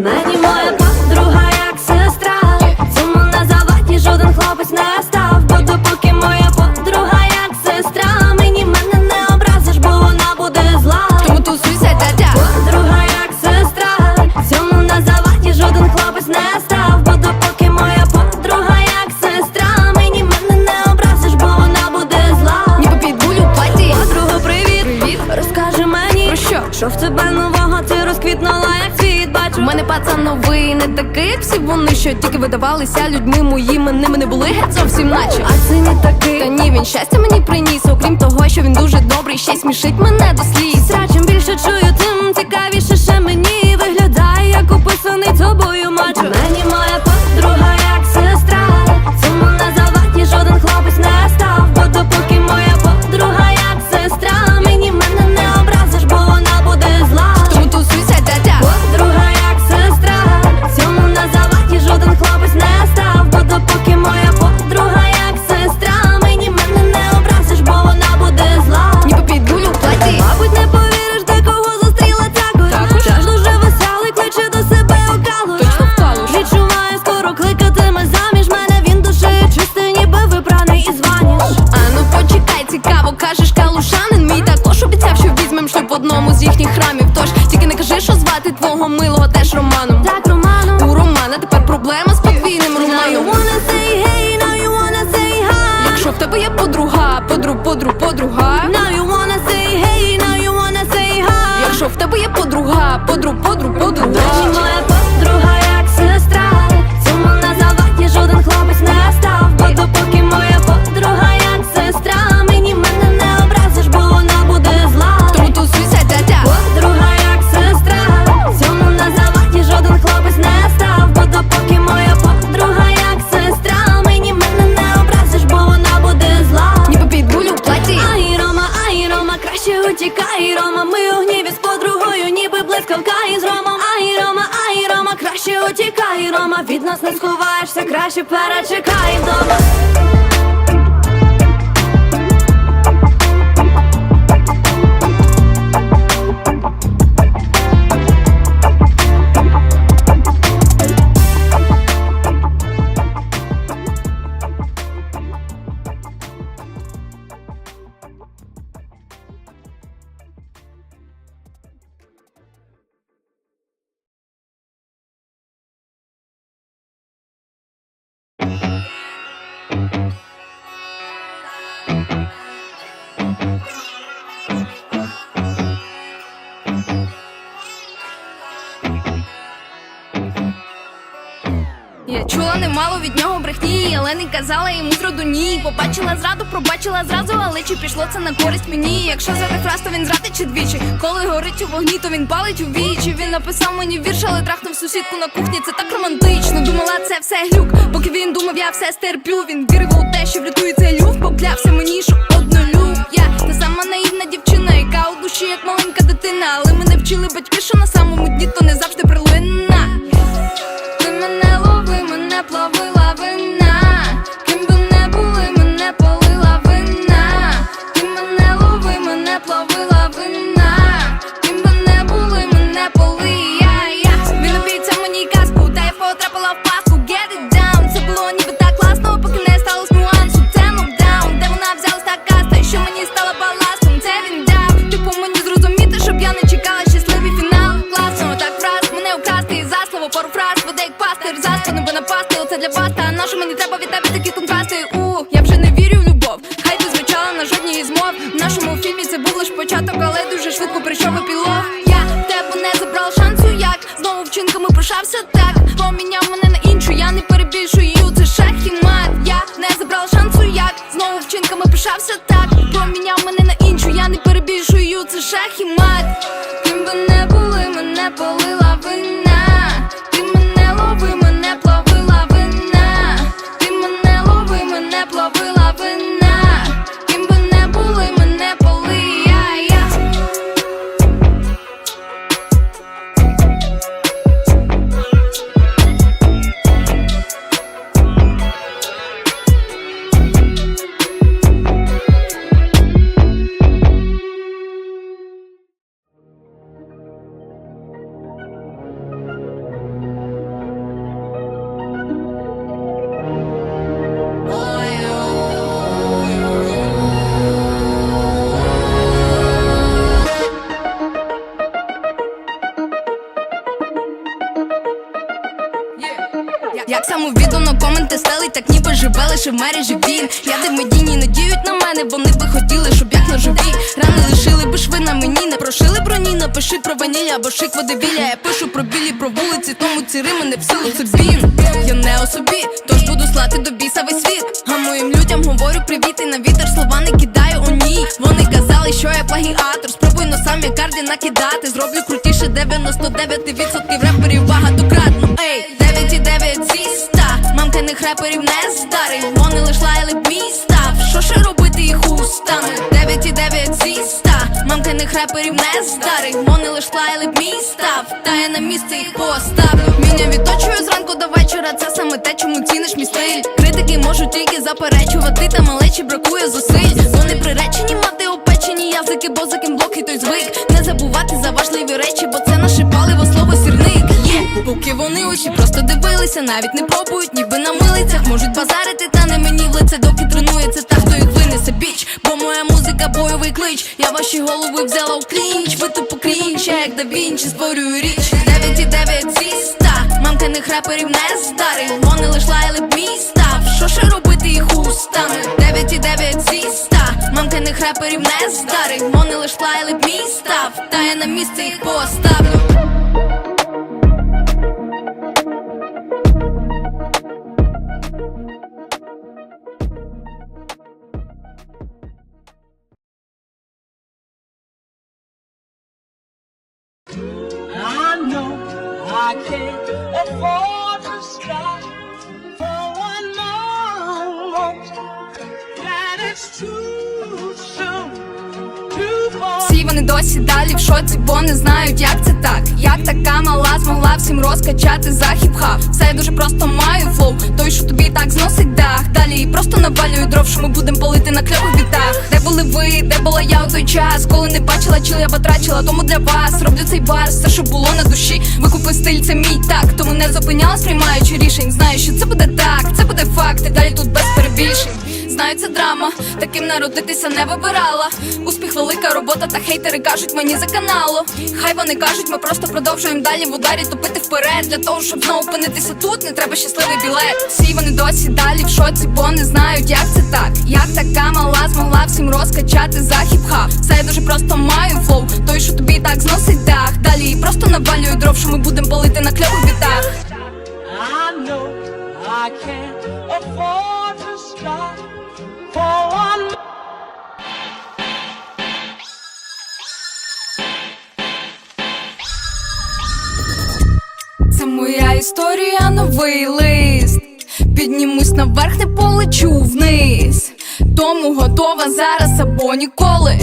Нанимаем що тільки видавалися людьми моїми ними не були геть зовсім наче А це не такий Та ні, він щастя мені приніс. Окрім того, що він дуже добрий, ще смішить мене до сліз Срачем більше чую. між романом. нас не сховаєшся, краще перечекай вдома. зелений, казала йому зроду ні. Побачила зраду, пробачила зразу, але чи пішло це на користь мені? Якщо задих раз, то він зрадить чи двічі. Коли горить у вогні, то він палить у вічі. Він написав мені вірш, але трахнув сусідку на кухні. Це так романтично. Думала, це все глюк. Поки він думав, я все стерплю. Він вірив у те, що врятується цей люф, поклявся мені, що однолюб. Я та сама наївна дівчина, яка у душі, як маленька дитина. Але мене вчили батьки, що на самому дні то не завжди прилинна. для вас, та нашу мені треба від тебе такі контрасти. У я вже не вірю в любов. Хай ти звучала на жодній із мов. В нашому фільмі це був лиш початок, але дуже швидко прийшов епілог Я тебе не забрав шансу, як знову вчинками пишався так. Поміняв мене на іншу, я не перебільшую. Купи в мережі він. Я де медійні надіють на мене, вони би хотіли, щоб як ножові. Рани лишили би шви на мені, не прошили броні, напиши про ваніль або шик водевілля. Я пишу про білі, про вулиці, тому ці рими не в силу він. Я не о собі, тож буду слати до біса весь світ. А моїм людям говорю привіт і на вітер слова не кидаю у ній. Вони казали, що я плагіатор. Спробуй носам як карді накидати. Зроблю крутіше 99% реперів багатократно. Мамканих реперів не здарив. Вони лиш лаяли б мій. Що ще робити їх устами? 9,9 зі 100 Мамканих реперів не здарив. Вони лиш лаяли б мій став. Та я на місце їх поставлю. Міня відточую зранку до вечора. Це саме те, чому ціниш мій стиль. Критики можуть тільки заперечувати, та малечі бракує зусиль. Вони приречені мати опечені язики, бо за ким і той звик. Не забувати за важливі речі, бо це наше паливо слово сірник. Є, поки вони усі просто дивилися, навіть не пробують, ніби на милицях можуть базарити, та не мені в лице, доки тренується та хто їх винесе біч. Бо моя музика бойовий клич. Я ваші голови взяла у клінч. Ви тупо крінч, я як да Вінчі створюю річ. 9,9 зі 100 Мамканих реперів не здарив. Вони лиш лаяли б мій. Що ще робити їх устами? 9,9 зі 100 Мамканих реперів не здарив. Вони лиш лаяли б. Та я на місце їх поставлю. Всі вони досі далі в шоці, бо не знають, як це так. Як така мала змогла всім розкачати за хіп-хап. Все я дуже просто маю флоу, той, що тобі так зносить дах. Далі просто навалюю дров, що ми будемо палити на кльових бітах. Були ви, де була я у той час, коли не бачила, чили я потрачила. Тому для вас роблю цей бар, все, що було на душі. Викупив стиль, це мій так. Тому не зупинялась, приймаючи рішень. Знаю, що це буде так, це буде факт. І далі тут без перебільшень. Знаю, це драма, таким народитися не вибирала. Успіх, велика робота, та хейтери кажуть мені за каналу. Хай вони кажуть, ми просто продовжуємо далі в ударі топити вперед. Для того, щоб знову опинитися тут, не треба щасливий білет. Всі вони досі далі в шоці, бо не знають, як це так. Як така мала змогла всім розкачати за хіп-хап. Все я дуже просто маю флоу, той, що тобі так зносить дах. Далі просто навалюю дров, що ми будемо палити на кльових бітах. I know I can't afford історія, новий лист. Піднімусь наверх, не полечу вниз. Тому готова зараз або ніколи.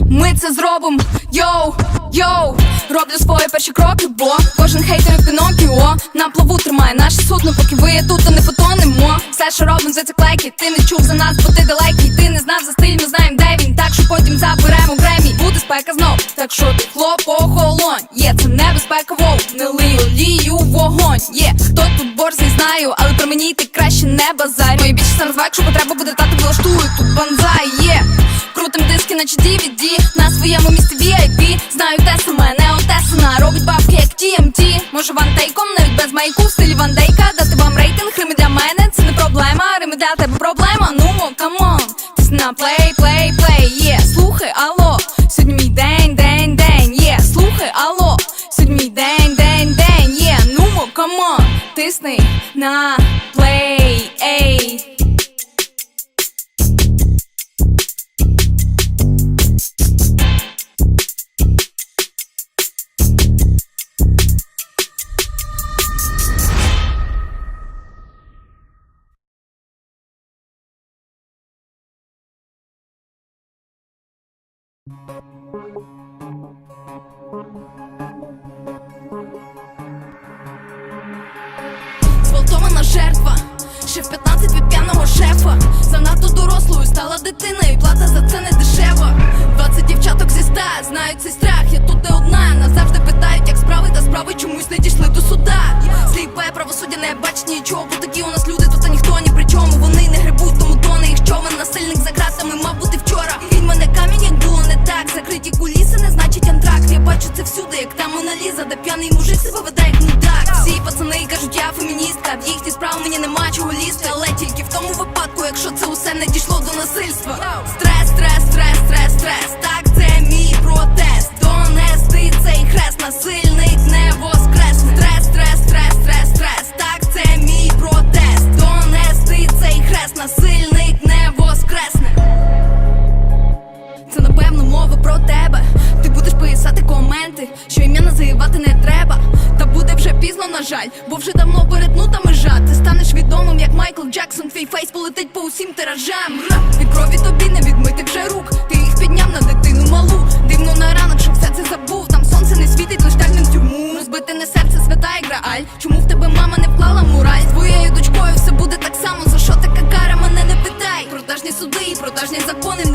Ми це зробимо, йоу, йоу Роблю свої перші кроки, бо кожен хейтер як Пінокіо. На плаву тримає наше судно, поки ви тут, то не потонемо. Все, що робимо, за ці клейки Ти не чув за нас, бо ти далекий. Ти не знав за стиль, ми знаємо, де він. Так що потім заберемо Гремі. Буде спека знов, так що ти хлоп, охолонь Є, це небезпека, воу, не лий олію вогонь. Є, хто тут борзий, знаю, але про мені ти краще не базарь Мої більше сам розваг, якщо потреба буде тати, влаштую. Тут банзай, є. Крутим диски, наче DVD На своєму місці VIP Знаю отесана Робить бабки, як TMT Може вантейком, навіть без майку, В стилі вандейка Дати вам рейтинг, рими для мене Це не проблема, рими для тебе проблема. Ну, камон Ти на плей, плей, плей слухай, Зґвалтована жертва, ще в 15 від п'яного шефа. Занадто дорослою стала дитина, і плата за це не дешева. Феміністка. В їхні справи мені нема чого лізти, але тільки в тому випадку, якщо це усе не дійшло до насильства. Стрес, стрес, стрес, стрес, стрес. Так, це мій протест. Донести цей хрест, насильник не воскресне. Стрес, стрес, стрес, стрес, стрес. Так, це мій протест. Донести цей хрест, насильник не воскресне. Це напевно мова про тебе. Ти будеш писати коменти, що ім'я називати не пізно, на жаль, бо вже давно перетнута межа. Ти станеш відомим, як Майкл Джексон. Твій фейс полетить по усім тиражам. Від крові тобі не відмити вже рук. Ти їх підняв на дитину малу. Дивно на ранок, що все це забув. Там сонце не світить, лиш в тюрму. Розбитине серце, свята і грааль. Чому в тебе мама не вклала мораль? З твоєю дочкою все буде так само. За що така кара? Мене не питай. Продажні суди і продажні закони. В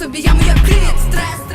собі яму, як кріт. Стрес.